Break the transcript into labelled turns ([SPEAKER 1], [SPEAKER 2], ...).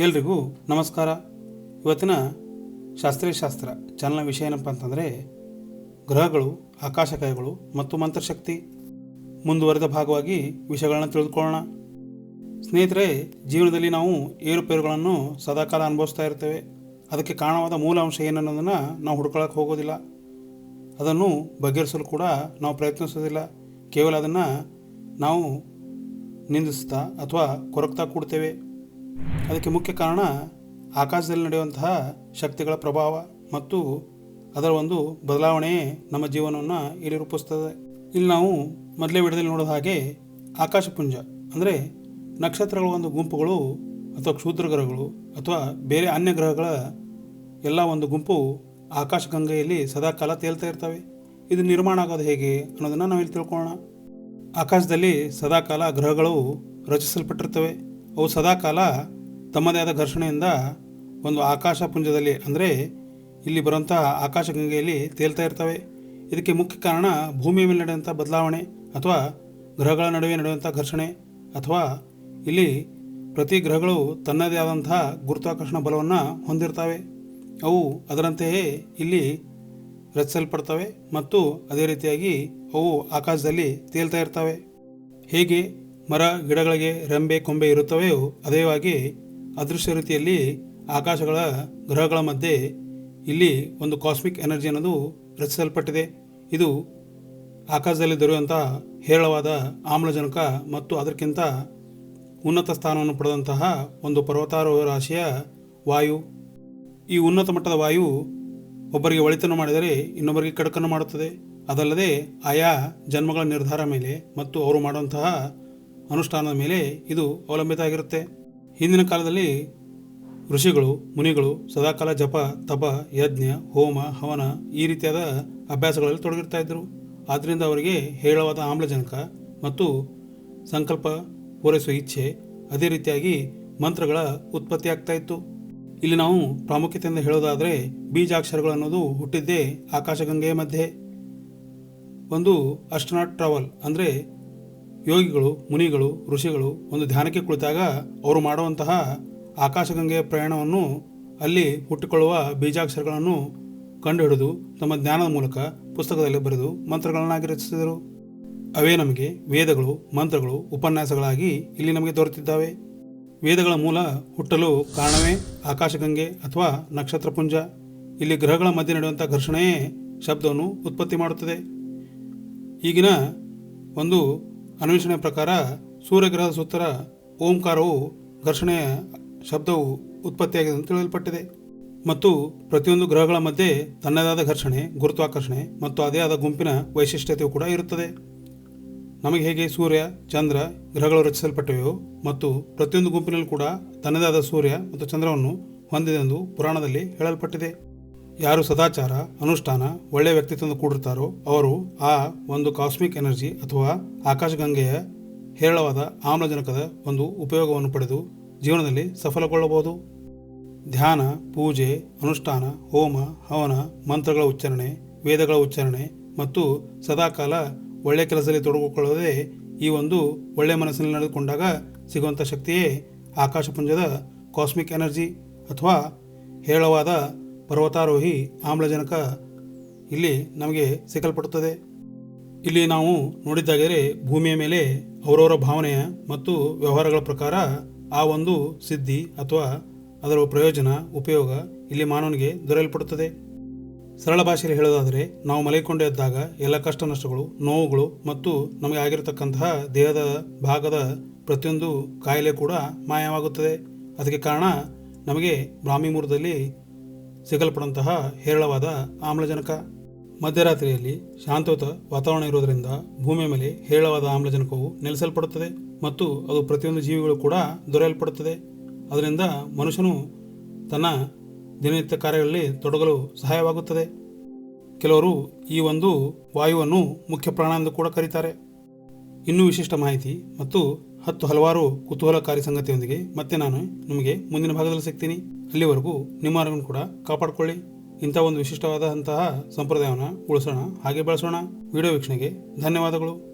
[SPEAKER 1] ಎಲ್ರಿಗೂ ನಮಸ್ಕಾರ. ಇವತ್ತಿನ ಶಾಸ್ತ್ರೀಯ ಶಾಸ್ತ್ರ ಚಾನಲ್ನ ವಿಷಯ ಏನಪ್ಪ ಅಂತಂದರೆ, ಗ್ರಹಗಳು, ಆಕಾಶಕಾಯಗಳು ಮತ್ತು ಮಂತ್ರಶಕ್ತಿ ಮುಂದುವರೆದ ಭಾಗವಾಗಿ ವಿಷಯಗಳನ್ನು ತಿಳಿದುಕೊಳ್ಳೋಣ ಸ್ನೇಹಿತರೆ, ಜೀವನದಲ್ಲಿ ನಾವು ಏರುಪೇರುಗಳನ್ನು ಸದಾಕಾಲ ಅನುಭವಿಸ್ತಾ ಇರ್ತೇವೆ. ಅದಕ್ಕೆ ಕಾರಣವಾದ ಮೂಲ ಅಂಶ ಏನನ್ನೋದನ್ನು ನಾವು ಹುಡ್ಕೊಳ್ಳೋಕೆ ಹೋಗೋದಿಲ್ಲ. ಅದನ್ನು ಬಗೆಹರಿಸಲು ಕೂಡ ನಾವು ಪ್ರಯತ್ನಿಸೋದಿಲ್ಲ. ಕೇವಲ ಅದನ್ನು ನಾವು ನಿಂದಿಸ್ತಾ ಅಥವಾ ಕೊರಕ್ತಾ ಕೂಡ್ತೇವೆ. ಅದಕ್ಕೆ ಮುಖ್ಯ ಕಾರಣ ಆಕಾಶದಲ್ಲಿ ನಡೆಯುವಂತಹ ಶಕ್ತಿಗಳ ಪ್ರಭಾವ ಮತ್ತು ಅದರ ಒಂದು ಬದಲಾವಣೆಯೇ ನಮ್ಮ ಜೀವನವನ್ನು ಇಲ್ಲಿ ರೂಪಿಸ್ತದೆ ಇಲ್ಲಿ ನಾವು ಮೊದಲೇ ವಿಡದಲ್ಲಿ ನೋಡೋದ ಹಾಗೆ ಆಕಾಶಪುಂಜ ಅಂದರೆ ನಕ್ಷತ್ರಗಳ ಒಂದು ಗುಂಪುಗಳು ಅಥವಾ ಕ್ಷುದ್ರ ಗ್ರಹಗಳು ಅಥವಾ ಬೇರೆ ಅನ್ಯ ಗ್ರಹಗಳ ಎಲ್ಲ ಒಂದು ಗುಂಪು ಆಕಾಶಗಂಗೆಯಲ್ಲಿ ಸದಾಕಾಲ ತೇಲ್ತಾ ಇರ್ತವೆ. ಇದು ನಿರ್ಮಾಣ ಆಗೋದು ಹೇಗೆ ಅನ್ನೋದನ್ನು ನಾವಿಲ್ಲಿ ತಿಳ್ಕೊಳ್ಳೋಣ. ಆಕಾಶದಲ್ಲಿ ಸದಾಕಾಲ ಗ್ರಹಗಳು ರಚಿಸಲ್ಪಟ್ಟಿರ್ತವೆ. ಅವು ಸದಾಕಾಲ ತಮ್ಮದೇ ಆದ ಘರ್ಷಣೆಯಿಂದ ಒಂದು ಆಕಾಶ ಪುಂಜದಲ್ಲಿ, ಅಂದರೆ ಇಲ್ಲಿ ಬರುವಂತಹ ಆಕಾಶಗಂಗೆಯಲ್ಲಿ ತೇಲ್ತಾ ಇರ್ತವೆ. ಇದಕ್ಕೆ ಮುಖ್ಯ ಕಾರಣ ಭೂಮಿಯ ಮೇಲೆ ನಡೆಯುವಂಥ ಬದಲಾವಣೆ ಅಥವಾ ಗ್ರಹಗಳ ನಡುವೆ ನಡೆಯುವಂಥ ಘರ್ಷಣೆ, ಅಥವಾ ಇಲ್ಲಿ ಪ್ರತಿ ಗ್ರಹಗಳು ತನ್ನದೇ ಆದಂತಹ ಗುರುತ್ವಾಕರ್ಷಣ ಬಲವನ್ನು ಹೊಂದಿರ್ತವೆ. ಅವು ಅದರಂತೆಯೇ ಇಲ್ಲಿ ರಚಿಸಲ್ಪಡ್ತವೆ ಮತ್ತು ಅದೇ ರೀತಿಯಾಗಿ ಅವು ಆಕಾಶದಲ್ಲಿ ತೇಲ್ತಾ ಇರ್ತವೆ. ಹೇಗೆ? ಮರ, ಗಿಡಗಳಿಗೆ ರೆಂಬೆ, ಕೊಂಬೆ ಇರುತ್ತವೆಯೋ ಅದೇವಾಗಿ ಅದೃಶ್ಯ ರೀತಿಯಲ್ಲಿ ಆಕಾಶಗಳ ಗ್ರಹಗಳ ಮಧ್ಯೆ ಇಲ್ಲಿ ಒಂದು ಕಾಸ್ಮಿಕ್ ಎನರ್ಜಿ ಅನ್ನೋದು ರಚಿಸಲ್ಪಟ್ಟಿದೆ. ಇದು ಆಕಾಶದಲ್ಲಿ ದೊರೆಯುವಂಥ ಹೇರಳವಾದ ಆಮ್ಲಜನಕ ಮತ್ತು ಅದಕ್ಕಿಂತ ಉನ್ನತ ಸ್ಥಾನವನ್ನು ಪಡೆದಂತಹ ಒಂದು ಪರ್ವತಾರೋಹ ರಾಶಿಯ ವಾಯು. ಈ ಉನ್ನತ ಮಟ್ಟದ ವಾಯು ಒಬ್ಬರಿಗೆ ಒಳಿತನ್ನು ಮಾಡಿದರೆ ಇನ್ನೊಬ್ಬರಿಗೆ ಕಡಕನ್ನು ಮಾಡುತ್ತದೆ. ಅದಲ್ಲದೆ ಆಯಾ ಜನ್ಮಗಳ ನಿರ್ಧಾರ ಮೇಲೆ ಮತ್ತು ಅವರು ಮಾಡುವಂತಹ ಅನುಷ್ಠಾನದ ಮೇಲೆ ಇದು ಅವಲಂಬಿತ ಆಗಿರುತ್ತೆ ಹಿಂದಿನ ಕಾಲದಲ್ಲಿ ಋಷಿಗಳು, ಮುನಿಗಳು ಸದಾಕಾಲ ಜಪ, ತಪ, ಯಜ್ಞ, ಹೋಮ, ಹವನ ಈ ರೀತಿಯಾದ ಅಭ್ಯಾಸಗಳಲ್ಲಿ ತೊಡಗಿರ್ತಾ ಇದ್ದರು. ಆದ್ದರಿಂದ ಅವರಿಗೆ ಹೇಳವಾದ ಆಮ್ಲಜನಕ ಮತ್ತು ಸಂಕಲ್ಪ ಪೂರೈಸುವ ಇಚ್ಛೆ ಅದೇ ರೀತಿಯಾಗಿ ಮಂತ್ರಗಳ ಉತ್ಪತ್ತಿ ಆಗ್ತಾ ಇತ್ತು. ಇಲ್ಲಿ ನಾವು ಪ್ರಾಮುಖ್ಯತೆಯಿಂದ ಹೇಳೋದಾದರೆ ಬೀಜಾಕ್ಷರಗಳು ಅನ್ನೋದು ಹುಟ್ಟಿದ್ದೇ ಆಕಾಶಗಂಗೆಯ ಮಧ್ಯೆ. ಒಂದು ಅಸ್ಟ್ರಾನಾಟ್ ಟ್ರಾವಲ್ ಅಂದರೆ ಯೋಗಿಗಳು, ಮುನಿಗಳು, ಋಷಿಗಳು ಒಂದು ಧ್ಯಾನಕ್ಕೆ ಕುಳಿತಾಗ ಅವರು ಮಾಡುವಂತಹ ಆಕಾಶಗಂಗೆಯ ಪ್ರಯಾಣವನ್ನು ಅಲ್ಲಿ ಹುಟ್ಟಿಕೊಳ್ಳುವ ಬೀಜಾಕ್ಷರಗಳನ್ನು ಕಂಡುಹಿಡಿದು ತಮ್ಮ ಜ್ಞಾನದ ಮೂಲಕ ಪುಸ್ತಕದಲ್ಲಿ ಬರೆದು ಮಂತ್ರಗಳನ್ನಾಗಿ ರಚಿಸಿದರು ಅವೇ ನಮಗೆ ವೇದಗಳು, ಮಂತ್ರಗಳು, ಉಪನ್ಯಾಸಗಳಾಗಿ ಇಲ್ಲಿ ನಮಗೆ ದೊರೆತಿದ್ದಾವೆ. ವೇದಗಳ ಮೂಲ ಹುಟ್ಟಲು ಕಾರಣವೇ ಆಕಾಶಗಂಗೆ ಅಥವಾ ನಕ್ಷತ್ರಪುಂಜ. ಇಲ್ಲಿ ಗ್ರಹಗಳ ಮಧ್ಯೆ ನಡೆಯುವಂಥ ಘರ್ಷಣೆಯೇ ಶಬ್ದವನ್ನು ಉತ್ಪತ್ತಿ ಮಾಡುತ್ತದೆ. ಈಗಿನ ಒಂದು ಅನ್ವೇಷಣೆ ಪ್ರಕಾರ ಸೂರ್ಯಗ್ರಹದ ಸುತ್ತರ ಓಂಕಾರವು ಘರ್ಷಣೆಯ ಶಬ್ದವು ಉತ್ಪತ್ತಿಯಾಗಿದೆ ಎಂದು ತಿಳಿಯಲ್ಪಟ್ಟಿದೆ. ಮತ್ತು ಪ್ರತಿಯೊಂದು ಗ್ರಹಗಳ ಮಧ್ಯೆ ತನ್ನದಾದ ಘರ್ಷಣೆ ಗುರುತ್ವಾಕರ್ಷಣೆ ಮತ್ತು ಅದೇ ಆದ ಗುಂಪಿನ ವೈಶಿಷ್ಟ್ಯತೆಯು ಕೂಡ ಇರುತ್ತದೆ. ನಮಗೆ ಹೇಗೆ ಸೂರ್ಯ, ಚಂದ್ರ ಗ್ರಹಗಳು ರಚಿಸಲ್ಪಟ್ಟವೆಯೋ ಮತ್ತು ಪ್ರತಿಯೊಂದು ಗುಂಪಿನಲ್ಲಿ ಕೂಡ ತನ್ನದೇ ಆದ ಸೂರ್ಯ ಮತ್ತು ಚಂದ್ರವನ್ನು ಹೊಂದಿದೆ ಎಂದು ಪುರಾಣದಲ್ಲಿ ಹೇಳಲ್ಪಟ್ಟಿದೆ. ಯಾರು ಸದಾಚಾರ, ಅನುಷ್ಠಾನ, ಒಳ್ಳೆಯ ವ್ಯಕ್ತಿತ್ವದಿಂದ ಕೂಡಿರ್ತಾರೋ ಅವರು ಆ ಒಂದು ಕಾಸ್ಮಿಕ್ ಎನರ್ಜಿ ಅಥವಾ ಆಕಾಶಗಂಗೆಯ ಹೇರಳವಾದ ಆಮ್ಲಜನಕದ ಒಂದು ಉಪಯೋಗವನ್ನು ಪಡೆದು ಜೀವನದಲ್ಲಿ ಸಫಲಗೊಳ್ಳಬಹುದು. ಧ್ಯಾನ, ಪೂಜೆ, ಅನುಷ್ಠಾನ, ಹೋಮ, ಹವನ, ಮಂತ್ರಗಳ ಉಚ್ಚಾರಣೆ, ವೇದಗಳ ಉಚ್ಚಾರಣೆ ಮತ್ತು ಸದಾಕಾಲ ಒಳ್ಳೆಯ ಕೆಲಸದಲ್ಲಿ ತೊಡಗಿಕೊಳ್ಳದೆ ಈ ಒಂದು ಒಳ್ಳೆಯ ಮನಸ್ಸಿನಲ್ಲಿ ನಡೆದುಕೊಂಡಾಗ ಸಿಗುವಂಥ ಶಕ್ತಿಯೇ ಆಕಾಶಪುಂಜದ ಕಾಸ್ಮಿಕ್ ಎನರ್ಜಿ ಅಥವಾ ಹೇರಳವಾದ ಪರ್ವತಾರೋಹಿ ಆಮ್ಲಜನಕ ಇಲ್ಲಿ ನಮಗೆ ಸಿಕ್ಕಲ್ಪಡುತ್ತದೆ. ಇಲ್ಲಿ ನಾವು ನೋಡಿದ್ದಾಗೆರೆ ಭೂಮಿಯ ಮೇಲೆ ಅವರವರ ಭಾವನೆಯ ಮತ್ತು ವ್ಯವಹಾರಗಳ ಪ್ರಕಾರ ಆ ಒಂದು ಸಿದ್ಧಿ ಅಥವಾ ಅದರ ಪ್ರಯೋಜನ, ಉಪಯೋಗ ಇಲ್ಲಿ ಮಾನವನಿಗೆ ದೊರೆಯಲ್ಪಡುತ್ತದೆ. ಸರಳ ಭಾಷೆಯಲ್ಲಿ ಹೇಳೋದಾದರೆ, ನಾವು ಮಲಗಿಕೊಂಡು ಇದ್ದಾಗ ಎಲ್ಲ ಕಷ್ಟ ನಷ್ಟಗಳು, ನೋವುಗಳು ಮತ್ತು ನಮಗೆ ಆಗಿರತಕ್ಕಂತಹ ದೇಹದ ಭಾಗದ ಪ್ರತಿಯೊಂದು ಕಾಯಿಲೆ ಕೂಡ ಮಾಯವಾಗುತ್ತದೆ. ಅದಕ್ಕೆ ಕಾರಣ ನಮಗೆ ಬ್ರಾಹ್ಮಿ ಮುಹೂರ್ತದಲ್ಲಿ ಸಿಗಲ್ಪಡುವಂತಹ ಹೇರಳವಾದ ಆಮ್ಲಜನಕ. ಮಧ್ಯರಾತ್ರಿಯಲ್ಲಿ ಶಾಂತಯುತ ವಾತಾವರಣ ಇರೋದರಿಂದ ಭೂಮಿಯ ಮೇಲೆ ಹೇರಳವಾದ ಆಮ್ಲಜನಕವು ನೆಲೆಸಲ್ಪಡುತ್ತದೆ ಮತ್ತು ಅದು ಪ್ರತಿಯೊಂದು ಜೀವಿಗಳು ಕೂಡ ದೊರೆಯಲ್ಪಡುತ್ತದೆ. ಅದರಿಂದ ಮನುಷ್ಯನು ತನ್ನ ದಿನನಿತ್ಯ ಕಾರ್ಯಗಳಲ್ಲಿ ತೊಡಗಲು ಸಹಾಯವಾಗುತ್ತದೆ. ಕೆಲವರು ಈ ಒಂದು ವಾಯುವನ್ನು ಮುಖ್ಯ ಪ್ರಾಣ ಎಂದು ಕೂಡ ಕರೀತಾರೆ. ಇನ್ನೂ ವಿಶಿಷ್ಟ ಮಾಹಿತಿ ಮತ್ತು ಹತ್ತು ಹಲವಾರು ಕುತೂಹಲಕಾರಿ ಸಂಗತಿಯೊಂದಿಗೆ ಮತ್ತೆ ನಾನು ನಿಮಗೆ ಮುಂದಿನ ಭಾಗದಲ್ಲಿ ಸಿಗ್ತೀನಿ. ಅಲ್ಲಿವರೆಗೂ ನಿಮ್ಮ ಆರೋಗ್ಯವನ್ನು ಕೂಡ ಕಾಪಾಡಿಕೊಳ್ಳಿ. ಇಂಥ ಒಂದು ವಿಶಿಷ್ಟವಾದಂತಹ ಸಂಪ್ರದಾಯವನ್ನು ಉಳಿಸೋಣ, ಹಾಗೆ ಬಳಸೋಣ. ವಿಡಿಯೋ ವೀಕ್ಷಣೆಗೆ ಧನ್ಯವಾದಗಳು.